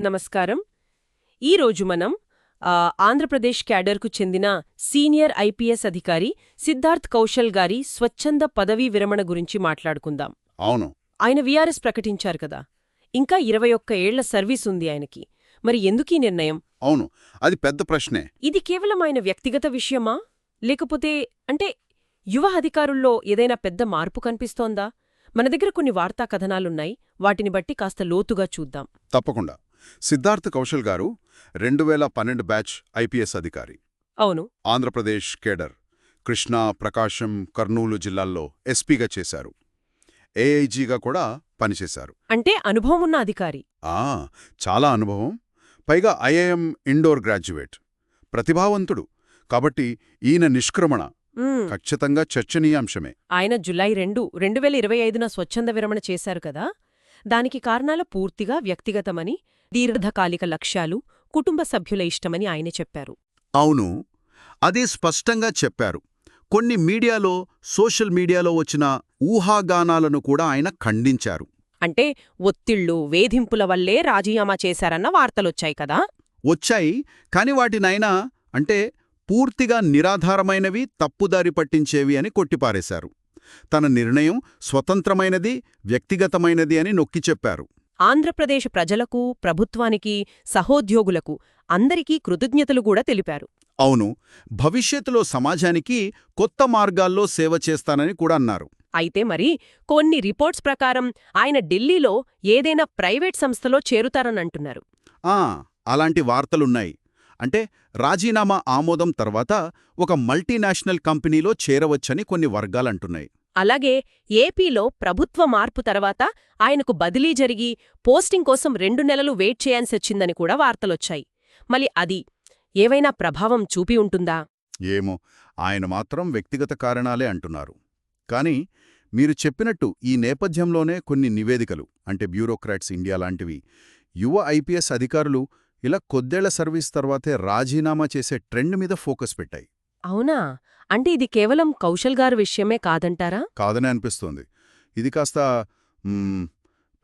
నమస్కారం. ఈరోజు మనం ఆంధ్రప్రదేశ్ క్యాడర్కు చెందిన సీనియర్ ఐపీఎస్ అధికారి సిద్ధార్థ్ కౌశల్ గారి స్వచ్ఛంద పదవీ విరమణ గురించి మాట్లాడుకుందాం. అవును. ఆయన వీఆర్ఎస్ ప్రకటించారు కదా. ఇంకా ఇరవై ఒక్క ఏళ్ళ సర్వీస్ ఉంది ఆయనకి. మరి ఎందుకీ నిర్ణయం? అవును. అది పెద్ద ప్రశ్నే. ఇది కేవలం ఆయన వ్యక్తిగత విషయమా? లేకపోతే అంటే యువ అధికారుల్లో ఏదైనా పెద్ద మార్పు కనిపిస్తోందా? మన దగ్గర కొన్ని వార్తా కథనాలున్నాయి. వాటిని బట్టి కాస్త లోతుగా చూద్దాం. తప్పకుండా. సిద్ధార్థ్ కౌశల్ గారు రెండు వేల పన్నెండు బ్యాచ్ ఐపీఎస్ అధికారి. అవును. ఆంధ్రప్రదేశ్ కేడర్ కృష్ణా ప్రకాశం కర్నూలు జిల్లాల్లో ఎస్పీగా చేశారు. ఏఐజీగా కూడా పనిచేశారు. అంటే అనుభవం ఉన్న అధికారి. ఆ చాలా అనుభవం. పైగా ఐఐఎం ఇండోర్ గ్రాడ్యుయేట్. ప్రతిభావంతుడు. కాబట్టి ఈయన నిష్క్రమణ. ఖచ్చితంగా చర్చనీయాంశమే. ఆయన జులై రెండు రెండు వేల ఇరవై ఐదున స్వచ్ఛంద విరమణ చేశారు కదా? దానికి కారణాలు పూర్తిగా వ్యక్తిగతమని దీర్ఘకాలిక లక్ష్యాలు కుటుంబ సభ్యుల ఇష్టమని ఆయనే చెప్పారు. అవును. అదే స్పష్టంగా చెప్పారు. కొన్ని మీడియాలో సోషల్ మీడియాలో వచ్చిన ఊహాగానాలను కూడా ఆయన ఖండించారు. అంటే ఒత్తిళ్ళు వేధింపుల వల్లే రాజీనామా చేశారన్న వార్తలొచ్చాయి కదా? వచ్చాయి. కాని వాటినైనా అంటే పూర్తిగా నిరాధారమైనవి తప్పుదారి పట్టించేవి అని కొట్టిపారేశారు. తన నిర్ణయం స్వతంత్రమైనది వ్యక్తిగతమైనది అని నొక్కి చెప్పారు. ఆంధ్రప్రదేశ్ ప్రజలకు ప్రభుత్వానికి సహోద్యోగులకు అందరికీ కృతజ్ఞతలు కూడా తెలిపారు. అవును భవిష్యత్తులో సమాజానికి కొత్త మార్గాల్లో సేవ చేస్తానని కూడా అన్నారు. అయితే మరి కొన్ని రిపోర్ట్స్ ప్రకారం ఆయన ఢిల్లీలో ఏదైనా ప్రైవేట్ సంస్థలో చేరుతారనంటున్నారు ఆ అలాంటి వార్తలున్నాయి. అంటే రాజీనామా ఆమోదం తర్వాత ఒక మల్టీనేషనల్ కంపెనీలో చేరవచ్చని కొన్ని వర్గాలంటున్నాయి. అలాగే ఏపీలో ప్రభుత్వ మార్పు తర్వాత ఆయనకు బదిలీ జరిగి పోస్టింగ్ కోసం రెండు నెలలు వెయిట్ చేయాల్సొచ్చిందని కూడా వార్తలొచ్చాయి. మళ్ళీ అది ఏవైనా ప్రభావం చూపి ఉంటుందా? ఏమో ఆయన మాత్రం వ్యక్తిగత కారణాలే అంటున్నారు. కానీ మీరు చెప్పినట్టు ఈ నేపథ్యంలోనే కొన్ని నివేదికలు అంటే బ్యూరోక్రాట్స్ ఇండియా లాంటివి యువ ఐపీఎస్ అధికారులు ఇలా కొద్దేళ్ళ సర్వీస్ తర్వాతే రాజీనామా చేసే ట్రెండ్ మీద ఫోకస్ పెట్టాయి. అవునా? అంటే ఇది కేవలం కౌశల్ గారి విషయమే కాదంటారా? కాదనే అనిపిస్తోంది. ఇది కాస్త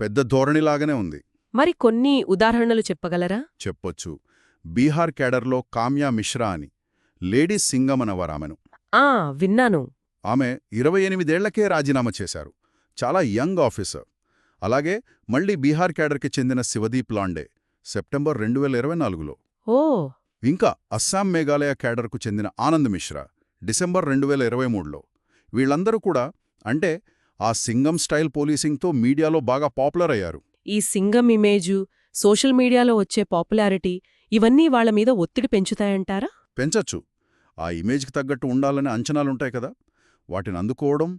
పెద్ద ధోరణిలాగానే ఉంది. మరి కొన్ని ఉదాహరణలు చెప్పగలరా? చెప్పొచ్చు. బీహార్ కేడర్లో కామ్యా మిశ్రా అని లేడీస్ సింగమనవరామెను ఆ విన్నాను. ఆమె ఇరవై ఎనిమిదేళ్ళకే రాజీనామా చేశారు. చాలా యంగ్ ఆఫీసర్. అలాగే మళ్ళీ బీహార్ కేడర్కి చెందిన శివదీప్ లాండే సెప్టెంబర్ రెండు వేల ఇరవై నాలుగులో. ఓ ఇంకా అస్సాం మేఘాలయ కేడర్కు చెందిన ఆనంద్ మిశ్రా డిసెంబర్ రెండు వేల ఇరవై మూడులో. వీళ్ళందరూ కూడా అంటే ఆ సింగం స్టైల్ పోలీసింగ్తో మీడియాలో బాగా పాపులర్ అయ్యారు. ఈ సింగం ఇమేజు సోషల్ మీడియాలో వచ్చే పాపులారిటీ ఇవన్నీ వాళ్ళ మీద ఒత్తిడి పెంచుతాయంటారా? పెంచచ్చు. ఆ ఇమేజ్కి తగ్గట్టు ఉండాలనే అంచనాలుంటాయి కదా. వాటిని అందుకోవడం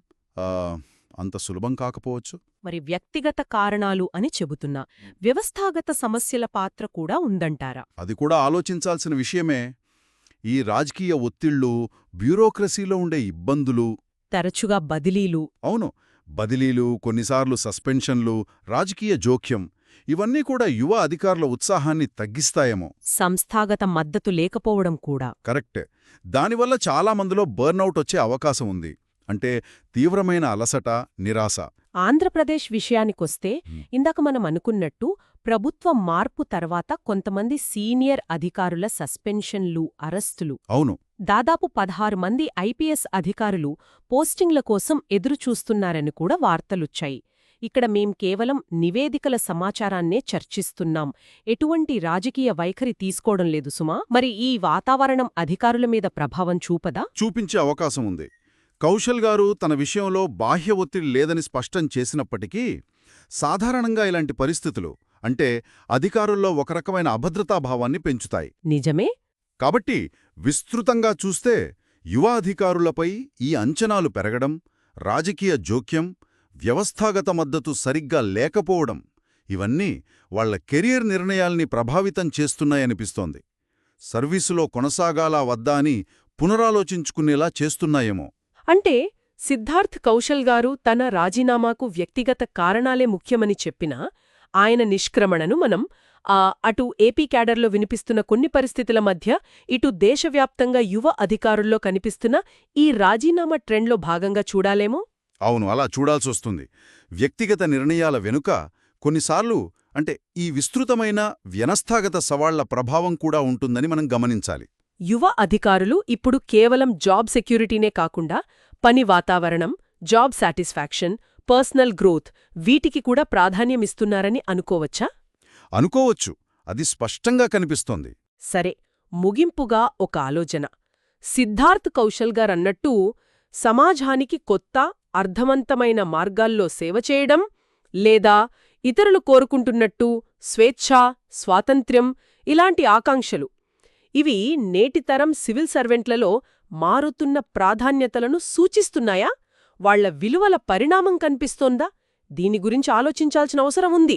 అంత సులభం కాకపోవచ్చు. మరి వ్యక్తిగత కారణాలు అని చెబుతున్నా. వ్యవస్థాగత సమస్యల పాత్ర కూడా ఉందంటారా? అది కూడా ఆలోచించాల్సిన విషయమే. ఈ రాజకీయ ఒత్తిళ్ళు బ్యూరోక్రసీలో ఉండే ఇబ్బందులు. తరచుగా బదిలీలు. అవును. బదిలీలు కొన్నిసార్లు సస్పెన్షన్లు రాజకీయ జోక్యం ఇవన్నీ కూడా యువ అధికారుల ఉత్సాహాన్ని తగ్గిస్తాయేమో. సంస్థాగత మద్దతు లేకపోవడం కూడా. కరెక్టే. దానివల్ల చాలా మందిలో బర్నౌట్ వచ్చే అవకాశం ఉంది. అంటే తీవ్రమైన అలసట నిరాశ. ఆంధ్రప్రదేశ్ విషయానికొస్తే. ఇందాక మనం అనుకున్నట్టు ప్రభుత్వ మార్పు తర్వాత కొంతమంది సీనియర్ అధికారుల సస్పెన్షన్లు అరెస్టులు. అవును. దాదాపు పదహారు మంది ఐపీఎస్ అధికారులు పోస్టింగ్ల కోసం ఎదురుచూస్తున్నారని కూడా వార్తలొచ్చాయి. ఇక్కడ మేం కేవలం నివేదికల సమాచారాన్నే చర్చిస్తున్నాం. ఎటువంటి రాజకీయ వైఖరి తీసుకోవడం లేదు సుమా. మరి ఈ వాతావరణం అధికారుల మీద ప్రభావం చూపదా? చూపించే అవకాశం ఉంది. కౌశల్ గారు తన విషయంలో బాహ్య ఒత్తిడి లేదని స్పష్టం చేసినప్పటికీ సాధారణంగా ఇలాంటి పరిస్థితులు అంటే అధికారుల్లో ఒక రకమైన అభద్రతాభావాన్ని పెంచుతాయి. నిజమే. కాబట్టి విస్తృతంగా చూస్తే యువ అధికారులపై ఈ అంచనాలు పెరగడం రాజకీయ జోక్యం వ్యవస్థాగత మద్దతు సరిగ్గా లేకపోవడం ఇవన్నీ వాళ్ళ కెరియర్ నిర్ణయాల్ని ప్రభావితం చేస్తున్నాయనిపిస్తోంది. సర్వీసులో కొనసాగాలా వద్దా అని పునరాలోచించుకునేలా చేస్తున్నాయేమో. అంటే సిద్ధార్థ్ కౌశల్ గారు తన రాజీనామాకు వ్యక్తిగత కారణాలే ముఖ్యమని చెప్పినా ఆయన నిష్క్రమణను మనం ఆ, అటు ఏపీ క్యాడర్లో వినిపిస్తున్న కొన్ని పరిస్థితుల మధ్య ఇటు దేశవ్యాప్తంగా యువ అధికారుల్లో కనిపిస్తున్న ఈ రాజీనామా ట్రెండ్లో భాగంగా చూడాలేమో? అవును అలా చూడాల్సొస్తుంది. వ్యక్తిగత నిర్ణయాల వెనుక కొన్నిసార్లు అంటే ఈ విస్తృతమైన వ్యనస్థాగత సవాళ్ళ ప్రభావం కూడా ఉంటుందని మనం గమనించాలి. యువ అధికారులు ఇప్పుడు కేవలం జాబ్ సెక్యూరిటీనే కాకుండా పని వాతావరణం జాబ్ సాటిస్ఫాక్షన్ పర్సనల్ గ్రోత్ వీటికి కూడా ప్రాధాన్యమిస్తున్నారని అనుకోవచ్చా? అనుకోవచ్చు. అది స్పష్టంగా కనిపిస్తోంది. సరే ముగింపుగా ఒక ఆలోచన. సిద్ధార్థ్ కౌశల్ గారన్నట్టు సమాజానికి కొత్త అర్థవంతమైన మార్గాల్లో సేవ చేయడం లేదా ఇతరులు కోరుకుంటున్నట్టు స్వేచ్ఛ స్వాతంత్ర్యం ఇలాంటి ఆకాంక్షలు ఇవి నేటితరం సివిల్ సర్వెంట్లలో మారుతున్న ప్రాధాన్యతలను సూచిస్తున్నాయా? వాళ్ళ విలువల పరిణామం కనిపిస్తోందా? దీని గురించి ఆలోచించాల్సిన అవసరం ఉంది.